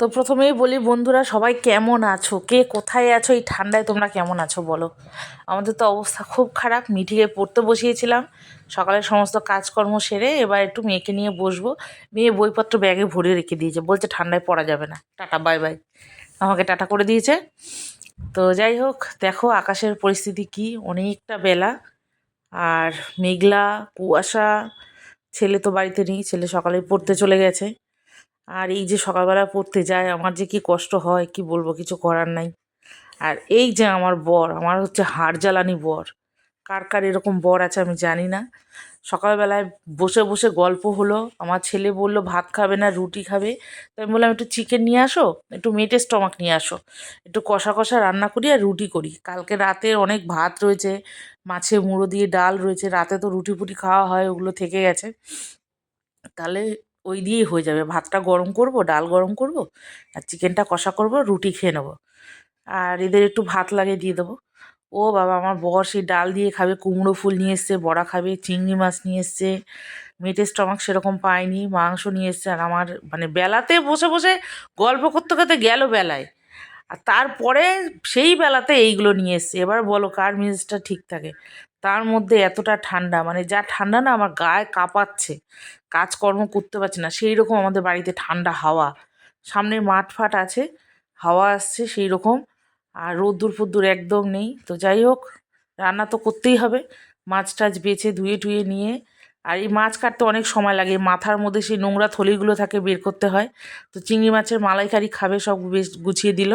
তো প্রথমেই বলি, বন্ধুরা, সবাই কেমন আছো? কে কোথায় আছো? এই ঠান্ডায় তোমরা কেমন আছো বলো? আমাদের তো অবস্থা খুব খারাপ। মিটিংয়ে পড়তে বসিয়েছিলাম। সকালে সমস্ত কাজকর্ম সেরে এবার একটু মেয়েকে নিয়ে বসবো। মেয়ে বইপত্র ব্যাগে ভরে রেখে দিয়েছে। বলছে, ঠান্ডায় পড়া যাবে না। Tata, bye bye. আমাকে টাটা করে দিয়েছে। তো যাই হোক, দেখো আকাশের পরিস্থিতি কি? অনেকটা বেলা। আর মেঘলা, কুয়াশা। ছেলে তো বাড়িতে নেই, ছেলে সকালে পড়তে চলে গেছে। আর এই যে সকালবেলা পড়তে যায়, আমার যে কি কষ্ট হয়, কি বলব, কিছু করার নাই। আর এই যে আমার বর, আমার হচ্ছে হাড় জ্বালানি বর। কার কার এরকম বর আছে আমি জানি না। সকালবেলায় বসে বসে গল্প হলো, আমার ছেলে বলল, ভাত খাবে না, রুটি খাবে? তো আমি বললাম, একটু চিকেন নিয়ে আসো, একটু মেটে স্টমাক নিয়ে আসো। একটু কষা কষা রান্না করি আর রুটি করি। কালকে রাতে অনেক ভাত রয়েছে, মাছে মুড়ো দিয়ে ডাল রয়েছে, রাতে তো রুটি ফুটি খাওয়া হয়, ওগুলো থেকে গেছে। তাহলে ওই দিয়েই হয়ে যাবে। ভাতটা গরম করব, ডাল গরম করব, আর চিকেনটা কষা করব, রুটি খেয়ে নেব। আর এদের একটু ভাত লাগে দিয়ে দেবো। ও বাবা, আমার বর সেই ডাল দিয়ে খাবে, কুমড়ো ফুল নিয়ে এসছে, বড়া খাবে, চিংড়ি মাছ নিয়ে এসছে মেটে স্টমাক সেরকম পায়নি, মাংস নিয়ে এসছে, আর আমার মানে বেলাতে বসে বসে গল্প করতে করতে গেল বেলায়। আর তারপরে সেই বেলাতে এইগুলো নিয়ে এসছে। এবার বলো কার মেজাজটা ঠিক থাকে? তার মধ্যে এতটা ঠান্ডা মানে যা ঠান্ডা না আমার গায়ে কাঁপাচ্ছে, কাজকর্ম করতে পারছি না সেই রকম আমাদের বাড়িতে ঠান্ডা হাওয়া। সামনে মাঠ ফাট আছে, হাওয়া আসছে সেই রকম আর রোদ্দুর ফোদ্দুর একদম নেই। তো যাই হোক, রান্না তো করতেই হবে। মাছ টাছ বেছে ধুয়ে টুয়ে নিয়ে আর এই মাছ কাটতে অনেক সময় লাগে। মাথার মধ্যে সেই নোংরা থলিগুলো থাকে বের করতে হয়। তো চিংড়ি মাছের মালাইকারি খাবে সব বেশ গুছিয়ে দিল।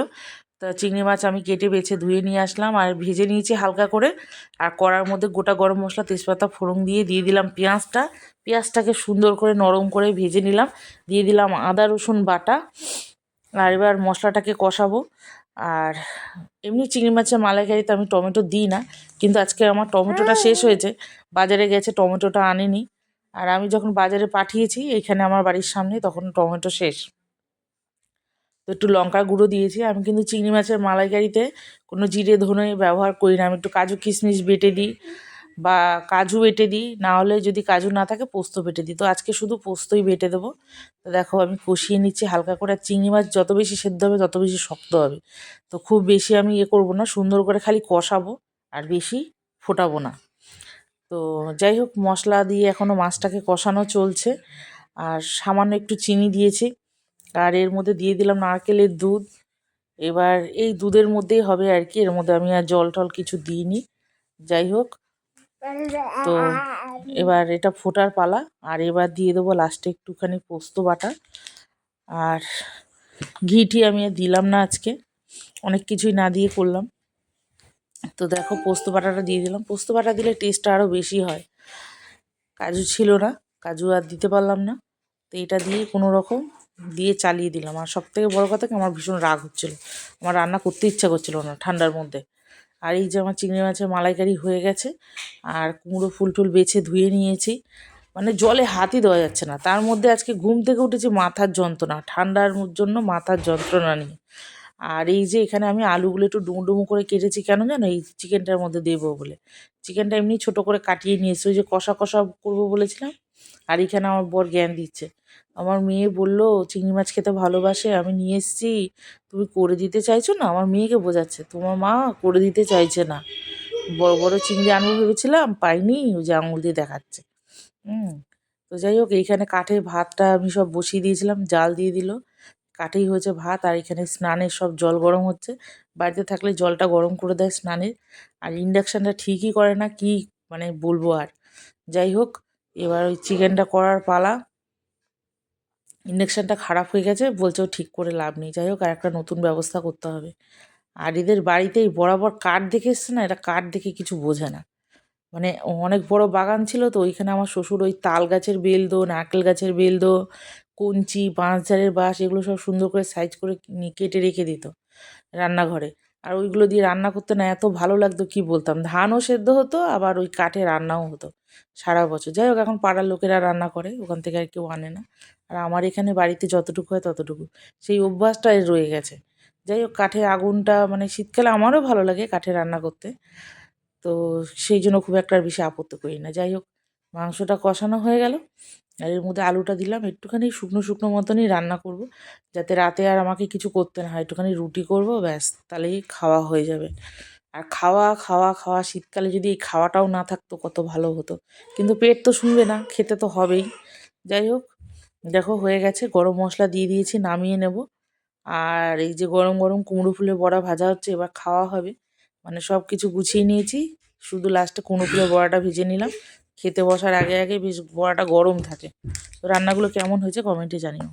তা চিংড়ি মাছ আমি কেটে বেছে ধুয়ে নিয়ে আসলাম আর ভেজে নিয়েছি হালকা করে। আর কড়ার মধ্যে গোটা গরম মশলা, তেজপাতা, ফোড়ন দিয়ে দিয়ে দিলাম পেঁয়াজটা। পেঁয়াজটাকে সুন্দর করে নরম করে ভেজে নিলাম। দিয়ে দিলাম আদা, রসুন বাটা। আর এবার মশলাটাকে কষাবো। আর এমনি চিংড়ি মাছের মালাইকারিতে আমি টমেটো দিই না কিন্তু আজকে আমার টমেটোটা শেষ হয়েছে বাজারে গেছে টমেটোটা আনিনি। আর আমি যখন বাজারে পাঠিয়েছি এখানে আমার বাড়ির সামনে তখন টমেটো শেষ। তো একটু লঙ্কা গুঁড়ো দিয়েছি আমি কিন্তু চিংড়ি মাছের মালাইকারিতে কোনো জিরে ধনে ব্যবহার করি না আমি একটু কাজু কিশমিশ বেটে দিই। বা কাজু বেটে দিই, না হলে যদি কাজু না থাকে পোস্ত বেটে দিই। তো আজকে শুধু পোস্তই বেটে দেবো। তো দেখো আমি কষিয়ে নিচ্ছি হালকা করে চিংড়ি মাছ যত বেশি সেদ্ধ হবে তত বেশি শক্ত হবে। তো খুব বেশি আমি ইয়ে করব না, সুন্দর করে খালি কষাবো আর বেশি ফোটাবো না। তো যাই হোক, মশলা দিয়ে এখনও মাছটাকে কষানো চলছে। আর সামান্য একটু চিনি দিয়েছি। আর এর মধ্যে দিয়ে দিলাম নারকেলের দুধ। এবার এই দুধের মধ্যেই হবে আর কি, এর মধ্যে আমি আর জল টল কিছু দিইনি। যাই হোক তো এবার এটা ফোটার পালা, আর এবার দিয়ে দেবো লাস্টে একটুখানি পোস্ত বাটা। আর ঘিটি আমি আর দিলাম না আজকে, অনেক কিছুই না দিয়ে করলাম। তো দেখো পোস্ত বাটাটা দিয়ে দিলাম। পোস্ত বাটা দিলে টেস্টটা আরও বেশি হয়। কাজু ছিল না, কাজু আর দিতে পারলাম না। তো এটা দিয়ে কোনো রকম দিয়ে চালিয়ে দিলাম। আর সব থেকে বড়ো কথা কি, আমার ভীষণ রাগ হচ্ছিল। আমার রান্না করতে ইচ্ছা করছিল না ঠান্ডার মধ্যে। আর এই যে আমার চিংড়ি মাছের মালাইকারি হয়ে গেছে, আর কুমড়ো ফুল টুল বেছে ধুয়ে নিয়েছি। মানে জলে হাতই দেওয়া যাচ্ছে না। তার মধ্যে আজকে ঘুম থেকে উঠেছি মাথার যন্ত্রণা, ঠান্ডার জন্য মাথার যন্ত্রণা নিয়ে। আর এই যে এখানে আমি আলুগুলো একটু ডুমো করে কেটেছি, কেন জানো? এই চিকেনটার মধ্যে দেবো বলে। চিকেনটা এমনি ছোট করে কাটিয়ে নিয়েছি, ওই যে কষা কষা করব বলেছিলাম। আর এখানে আমার বর জ্ঞান দিচ্ছে। আমার মেয়ে বলল, চিংড়ি মাছ খেতে ভালোবাসে, আমি নিয়ে এসেছি। তুমি করে দিতে চাইছো না? আমার মেয়েকে বোঝাচ্ছে। তোমার মা করে দিতে চাইছে না। বড় বড় চিংড়ি আনব ভেবেছিলাম, পাইনি। ওই যে আঙুল দিয়ে দেখাচ্ছে। হুম, তো যাই হোক, এইখানে কাঠে ভাতটা আমি সব বসিয়ে দিয়েছিলাম, জাল দিয়ে দিল। কাঠেই হয়েছে ভাত আর এখানে স্নানের সব জল গরম হচ্ছে। বাড়িতে থাকলে জলটা গরম করে দেয় স্নানের। আর ইন্ডাকশানটা ঠিকই করে না, কি মানে বলব আর। যাই হোক এবার ওই চিকেনটা করার পালা। ইন্ডাকশানটা খারাপ হয়ে গেছে বলছেও ঠিক করে লাভ নেই। যাই হোক, আর একটা নতুন ব্যবস্থা করতে হবে। আর এদের বাড়িতেই বরাবর কাঠ দেখে এসছে না? এটা কাঠ দেখে কিছু বোঝে না। মানে অনেক বড় বাগান ছিল তো, ওইখানে আমার শ্বশুর ওই তাল গাছের বেল দো নারকেল গাছের বেল দো কঞ্চি বাঁশঝাড়ের বাঁশ, এগুলো সব সুন্দর করে সাইজ করে কেটে রেখে দিত রান্নাঘরে। আর ওইগুলো দিয়ে রান্না করতে না এত ভালো লাগতো, কি বলতাম? ধানও সেদ্ধ হতো, আবার ওই কাঠে রান্নাও হতো সারা বছর। যাই হোক, এখন পাড়ার লোকেরা রান্না করে, ওখান থেকে আর কেউ আনে না। আর আমার এখানে বাড়িতে যতটুকু হয় ততটুকু। সেই অভ্যাসটাই রয়ে গেছে। যাই হোক কাঠের আগুনটা মানে শীতকালে আমারও ভালো লাগে কাঠে রান্না করতে। তো সেই জন্য খুব একটা বেশি আপত্তি করি না। যাই হোক, মাংসটা কষানো হয়ে গেল। আর এর মধ্যে আলুটা দিলাম, একটুখানি শুকনো শুকনো মতনই রান্না করব। যাতে রাতে আর আমাকে কিছু করতে না হয়, একটুখানি রুটি করব, ব্যাস, তাহলেই খাওয়া হয়ে যাবে। আর খাওয়া খাওয়া খাওয়া, শীতকালে যদি এই খাওয়াটাও না থাকতো কত ভালো হতো। কিন্তু পেট তো শুনবে না, খেতে তো হবেই। যাই হোক, দেখো হয়ে গেছে, গরম মশলা দিয়ে দিয়েছি, নামিয়ে নেব। আর এই যে গরম গরম কুমড়ো ফুলের বড়া ভাজা হচ্ছে, এবার খাওয়া হবে। মানে সব কিছু গুছিয়ে নিয়েছি, শুধু লাস্টে কুমড়ো ফুলের বড়াটা ভেজে নিলাম। খেতে বসার আগে আগে বেশ বড়াটা গরম থাকে। তো রান্নাগুলো কেমন হয়েছে কমেন্টে জানিও।